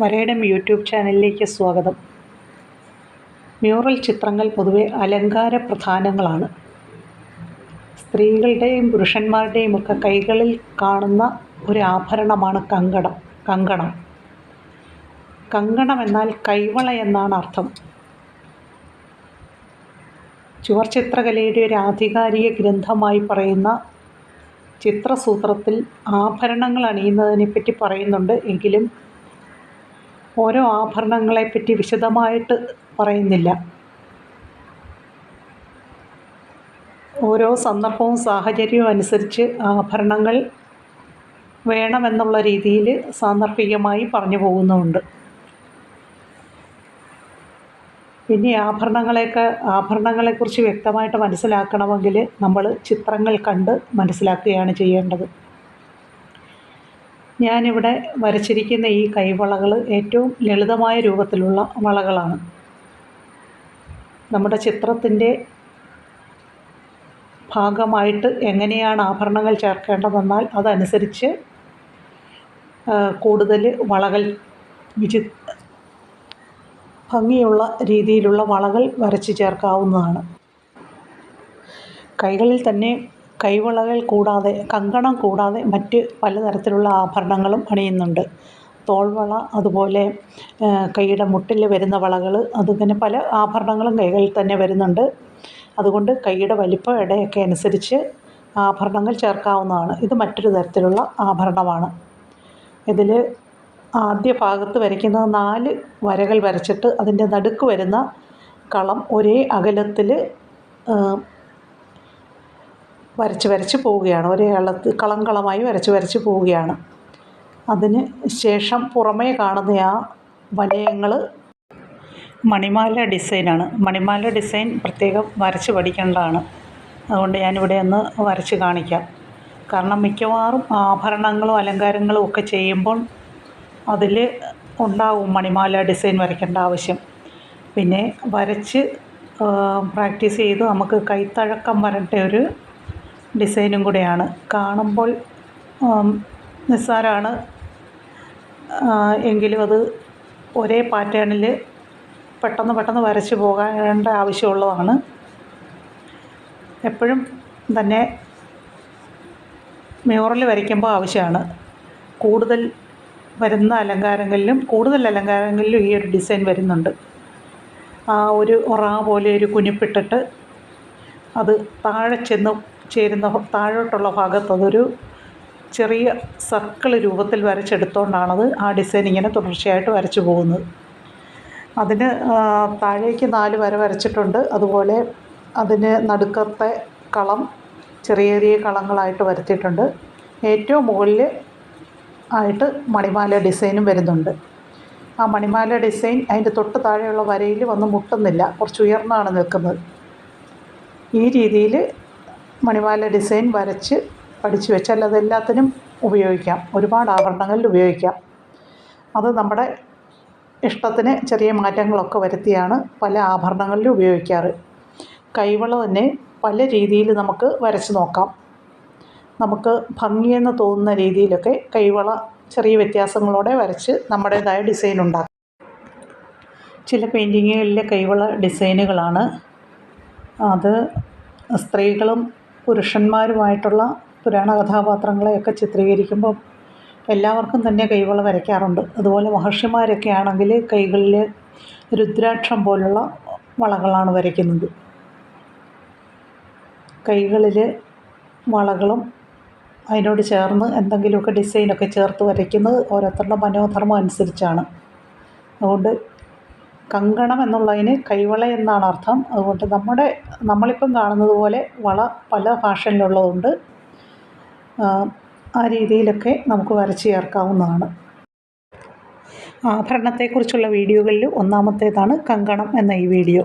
വരയിടം YouTube ചാനലിലേക്ക് സ്വാഗതം. Mural ചിത്രങ്ങൾ പൊതുവെ അലങ്കാര പ്രധാനങ്ങളാണ്. സ്ത്രീകളുടെയും പുരുഷന്മാരുടെയും ഒക്കെ കൈകളിൽ കാണുന്ന ഒരു ആഭരണമാണ് കങ്കടം കങ്കണം. കങ്കണം എന്നാൽ കൈവള എന്നാണ് അർത്ഥം. ചുവർ ചിത്രകലയുടെ ഒരു ആധികാരിക ഗ്രന്ഥമായി പറയുന്ന ചിത്രസൂത്രത്തിൽ ആഭരണങ്ങൾ അണിയുന്നതിനെപ്പറ്റി പറയുന്നുണ്ട്. എങ്കിലും ഓരോ ആഭരണങ്ങളെപ്പറ്റി വിശദമായിട്ട് പറയുന്നില്ല. ഓരോ സന്ദർഭവും സാഹചര്യവും അനുസരിച്ച് ആഭരണങ്ങൾ വേണമെന്നുള്ള രീതിയിൽ സാന്ദർഭികമായി പറഞ്ഞു പോകുന്നുമുണ്ട് പിന്നെ ആഭരണങ്ങളെയൊക്കെ ആഭരണങ്ങളെക്കുറിച്ച് വ്യക്തമായിട്ട് മനസ്സിലാക്കണമെങ്കിൽ നമ്മൾ ചിത്രങ്ങൾ കണ്ട് മനസ്സിലാക്കുകയാണ് ചെയ്യേണ്ടത്. ഞാനിവിടെ വരച്ചിരിക്കുന്ന ഈ കൈവളകൾ ഏറ്റവും ലളിതമായ രൂപത്തിലുള്ള വളകളാണ്. നമ്മുടെ ചിത്രത്തിന്റെ ഭാഗമായിട്ട് എങ്ങനെയാണ് ആഭരണങ്ങൾ ചേർക്കേണ്ടതെന്നാൽ അതനുസരിച്ച് കൂടുതൽ വളകൾ വിചി ഭംഗിയുള്ള രീതിയിലുള്ള വളകൾ വരച്ച് ചേർക്കാവുന്നതാണ്. കൈകളിൽ തന്നെ കൈവളകൾ കൂടാതെ കങ്കണം കൂടാതെ മറ്റ് പലതരത്തിലുള്ള ആഭരണങ്ങളും അണിയുന്നുണ്ട്. തോൾവള അതുപോലെ കൈയുടെ മുട്ടിൽ വരുന്ന വളകൾ അതിങ്ങനെ പല ആഭരണങ്ങളും കൈകളിൽ തന്നെ വരുന്നുണ്ട്. അതുകൊണ്ട് കൈയുടെ വലിപ്പം ഇടയൊക്കെ അനുസരിച്ച് ആഭരണങ്ങൾ ചേർക്കാവുന്നതാണ്. ഇത് മറ്റൊരു തരത്തിലുള്ള ആഭരണമാണ്. ഇതിൽ ആദ്യ ഭാഗത്ത് വരയ്ക്കുന്ന നാല് വരകൾ വരച്ചിട്ട് അതിന്റെ നടുക്ക് വരുന്ന കളം ഒരേ അകലത്തിൽ വരച്ച് വരച്ച് പോവുകയാണ്. ഒരേ കളത്ത് കളം കളമായി വരച്ച് വരച്ച് പോവുകയാണ്. അതിന് ശേഷം പുറമേ കാണുന്ന ആ വലയങ്ങൾ മണിമാല ഡിസൈനാണ്. മണിമാല ഡിസൈൻ പ്രത്യേകം വരച്ച് പഠിക്കേണ്ടതാണ്. അതുകൊണ്ട് ഞാനിവിടെ ഒന്ന് വരച്ച് കാണിക്കാം. കാരണം മിക്കവാറും ആഭരണങ്ങളും അലങ്കാരങ്ങളും ഒക്കെ ചെയ്യുമ്പോൾ അതിൽ ഉണ്ടാവും മണിമാല ഡിസൈൻ വരയ്ക്കേണ്ട ആവശ്യം. പിന്നെ വരച്ച് പ്രാക്ടീസ് ചെയ്ത് നമുക്ക് കൈത്തഴക്കം വരട്ടെ ഒരു ഡിസൈനും കൂടെയാണ്. കാണുമ്പോൾ നിസ്സാരമാണ് എങ്കിലും അത് ഒരേ പാറ്റേണിൽ പെട്ടെന്ന് പെട്ടെന്ന് വരച്ച് പോകേണ്ട ആവശ്യമുള്ളതാണ്. എപ്പോഴും തന്നെ മ്യൂറൽ വരയ്ക്കുമ്പോൾ ആവശ്യമാണ്. കൂടുതൽ വരുന്ന അലങ്കാരങ്ങളിലും കൂടുതൽ അലങ്കാരങ്ങളിലും ഈ ഒരു ഡിസൈൻ വരുന്നുണ്ട്. ആ ഒരു ഒറ പോലെ ഒരു കുനിപ്പിട്ടിട്ട് അത് താഴെ ചെന്ന് ചേരുന്ന താഴോട്ടുള്ള ഭാഗത്ത് അതൊരു ചെറിയ സർക്കിൾ രൂപത്തിൽ വരച്ചെടുത്തുകൊണ്ടാണത് ആ ഡിസൈൻ ഇങ്ങനെ തുടർച്ചയായിട്ട് വരച്ചു പോകുന്നത്. അതിന് താഴേക്ക് നാല് വര വരച്ചിട്ടുണ്ട്. അതുപോലെ അതിന് നടുക്കത്തെ കളം ചെറിയ ചെറിയ കളങ്ങളായിട്ട് വരുത്തിയിട്ടുണ്ട്. ഏറ്റവും മുകളിൽ ആയിട്ട് മണിമാല ഡിസൈനും വരുന്നുണ്ട്. ആ മണിമാല ഡിസൈൻ അതിന്റെ തൊട്ട് താഴെയുള്ള വരയിൽ വന്ന് മുട്ടുന്നില്ല. കുറച്ച് ഉയർന്നാണ് നിൽക്കുന്നത്. ഈ രീതിയിൽ മണിമാല ഡിസൈൻ വരച്ച് പഠിച്ചു വെച്ചാൽ അതെല്ലാത്തിനും ഉപയോഗിക്കാം. ഒരുപാട് ആഭരണങ്ങളിൽ ഉപയോഗിക്കാം. അത് നമ്മുടെ ഇഷ്ടത്തിന് ചെറിയ മാറ്റങ്ങളൊക്കെ വരുത്തിയാണ് പല ആഭരണങ്ങളിലും ഉപയോഗിക്കാറ്. കൈവള തന്നെ പല രീതിയിൽ നമുക്ക് വരച്ച് നോക്കാം. നമുക്ക് ഭംഗിയെന്ന് തോന്നുന്ന രീതിയിലൊക്കെ കൈവള ചെറിയ വ്യത്യാസങ്ങളോടെ വരച്ച് നമ്മുടേതായ ഡിസൈൻ ഉണ്ടാക്കാം. ചില പെയിന്റിങ്ങുകളിലെ കൈവള ഡിസൈനുകളാണ്. അത് സ്ത്രീകളും പുരുഷന്മാരുമായിട്ടുള്ള പുരാണ കഥാപാത്രങ്ങളെയൊക്കെ ചിത്രീകരിക്കുമ്പം എല്ലാവർക്കും തന്നെ കൈകൾ വരയ്ക്കാറുണ്ട്. അതുപോലെ മഹർഷിമാരൊക്കെ ആണെങ്കിൽ കൈകളിൽ രുദ്രാക്ഷം പോലുള്ള വളകളാണ് വരയ്ക്കുന്നത്. കൈകളിൽ വളകളും അതിനോട് ചേർന്ന് എന്തെങ്കിലുമൊക്കെ ഡിസൈനൊക്കെ ചേർത്ത് വരയ്ക്കുന്നത് ഓരോരുത്തരുടെ മനോധർമ്മം അനുസരിച്ചാണ്. അതുകൊണ്ട് കങ്കണം എന്നുള്ളതിന് കൈവള എന്നാണ് അർത്ഥം. അതുകൊണ്ട് നമ്മുടെ നമ്മളിപ്പം കാണുന്നത് പോലെ വള പല ഫാഷനിലുള്ളതുകൊണ്ട് ആ രീതിയിലൊക്കെ നമുക്ക് വരച്ച് ചേർക്കാവുന്നതാണ്. ആഭരണത്തെക്കുറിച്ചുള്ള വീഡിയോകളിൽ ഒന്നാമത്തേതാണ് കങ്കണം എന്ന ഈ വീഡിയോ.